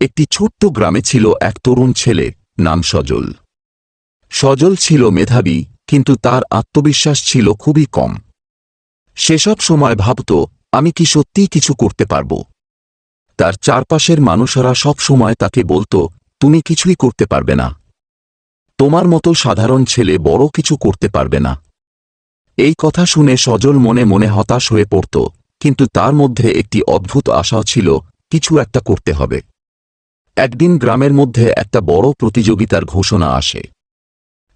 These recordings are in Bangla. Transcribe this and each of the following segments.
একটি ছোট্ট গ্রামে ছিল এক তরুণ ছেলে, নাম সজল। সজল ছিল মেধাবী, কিন্তু তার আত্মবিশ্বাস ছিল খুবই কম। সেসব সময় ভাবত, আমি কি সত্যিই কিছু করতে পারব? তার চারপাশের মানুষরা সব সময় তাকে বলতো, তুমি কিছুই করতে পারবে না। তোমার মতো সাধারণ ছেলে বড় কিছু করতে পারবে না। এই কথা শুনে সজল মনে মনে হতাশ হয়ে পড়ত, কিন্তু তার মধ্যে একটি অদ্ভুত আশাও ছিল, কিছু একটা করতে হবে। একদিন গ্রামের মধ্যে একটা বড় প্রতিযোগিতার ঘোষণা আসে।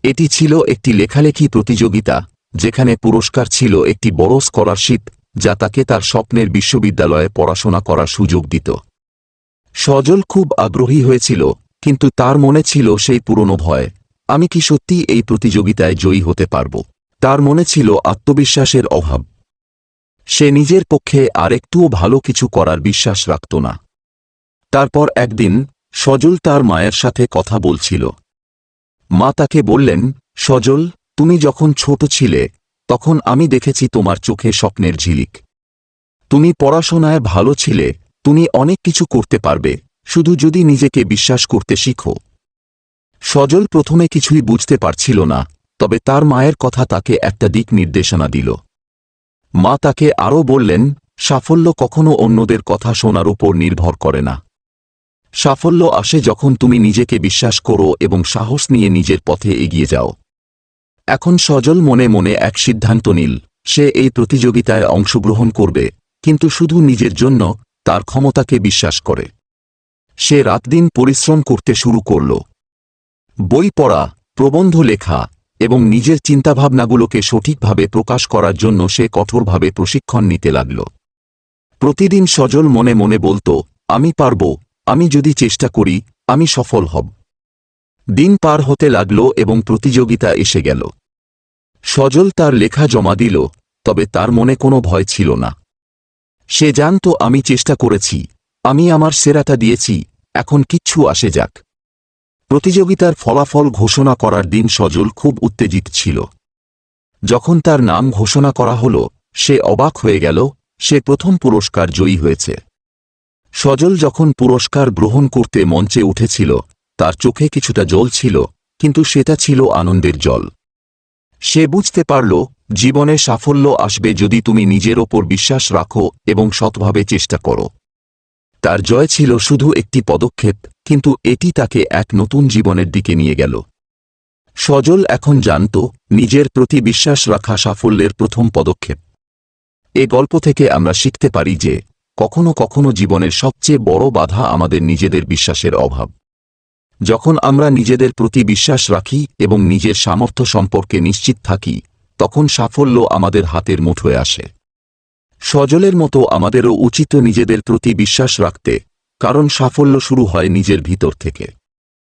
এটি ছিল একটি লেখালেখি প্রতিযোগিতা, যেখানে পুরস্কার ছিল একটি বড় স্কলারশিপ, যা তাকে তার স্বপ্নের বিশ্ববিদ্যালয়ে পড়াশোনা করার সুযোগ দিত। সজল খুব আগ্রহী হয়েছিল, কিন্তু তার মনে ছিল সেই পুরনো ভয়, আমি কি সত্যি এই প্রতিযোগিতায় জয়ী হতে পারব? তার মনে ছিল আত্মবিশ্বাসের অভাব। সে নিজের পক্ষে আরেকটুও ভালো কিছু করার বিশ্বাস রাখত না। তারপর একদিন সজল তার মায়ের সাথে কথা বলছিল। মা তাকে বললেন, সজল, তুমি যখন ছোট ছিলে, তখন আমি দেখেছি তোমার চোখে স্বপ্নের ঝিলিক। তুমি পড়াশোনায় ভালো ছিলে, তুমি অনেক কিছু করতে পারবে, শুধু যদি নিজেকে বিশ্বাস করতে শিখো। সজল প্রথমে কিছুই বুঝতে পারছিল না, তবে তার মায়ের কথা তাকে একটা দিক নির্দেশনা দিল। মা তাকে আরও বললেন, সাফল্য কখনো অন্যদের কথা শোনার উপর নির্ভর করে না। সাফল্য আসে যখন তুমি নিজেকে বিশ্বাস করো এবং সাহস নিয়ে নিজের পথে এগিয়ে যাও। এখন সজল মনে মনে এক সিদ্ধান্ত নিল। সে এই প্রতিযোগিতায় অংশগ্রহণ করবে, কিন্তু শুধু নিজের জন্য, তার ক্ষমতাকে বিশ্বাস করে। সে রাতদিন পরিশ্রম করতে শুরু করল। বই পড়া, প্রবন্ধ লেখা এবং নিজের চিন্তাভাবনাগুলোকে সঠিকভাবে প্রকাশ করার জন্য সে কঠোরভাবে প্রশিক্ষণ নিতে লাগল। প্রতিদিন সজল মনে মনে বলতো, আমি পারব আমি যদি চেষ্টা করি, আমি সফল হব। দিন পার হতে লাগল এবং প্রতিযোগিতা এসে গেল। সজল তার লেখা জমা দিল, তবে তার মনে কোনো ভয় ছিল না। সে জানত, আমি চেষ্টা করেছি, আমি আমার সেরাটা দিয়েছি, এখন কিচ্ছু আসে যাক। প্রতিযোগিতার ফলাফল ঘোষণা করার দিন সজল খুব উত্তেজিত ছিল। যখন তার নাম ঘোষণা করা হল, সে অবাক হয়ে গেল, সে প্রথম পুরস্কার জয়ী হয়েছে। সজল যখন পুরস্কার গ্রহণ করতে মঞ্চে উঠেছিল, তার চোখে কিছুটা জল ছিল, কিন্তু সেটা ছিল আনন্দের জল। সে বুঝতে পারল, জীবনে সাফল্য আসবে যদি তুমি নিজের ওপর বিশ্বাস রাখো এবং সৎভাবে চেষ্টা করো। তার জয় ছিল শুধু একটি পদক্ষেপ, কিন্তু এটি তাকে এক নতুন জীবনের দিকে নিয়ে গেল। সজল এখন জানত, নিজের প্রতি বিশ্বাস রাখা সাফল্যের প্রথম পদক্ষেপ। এ গল্প থেকে আমরা শিখতে পারি যে কখনো কখনো জীবনের সবচেয়ে বড় বাধা আমাদের নিজেদের বিশ্বাসের অভাব। যখন আমরা নিজেদের প্রতি বিশ্বাস রাখি এবং নিজের সামর্থ্য সম্পর্কে নিশ্চিত থাকি, তখন সাফল্য আমাদের হাতের মুঠোয় আসে। সজলের মতো আমাদেরও উচিত নিজেদের প্রতি বিশ্বাস রাখতে, কারণ সাফল্য শুরু হয় নিজের ভিতর থেকে।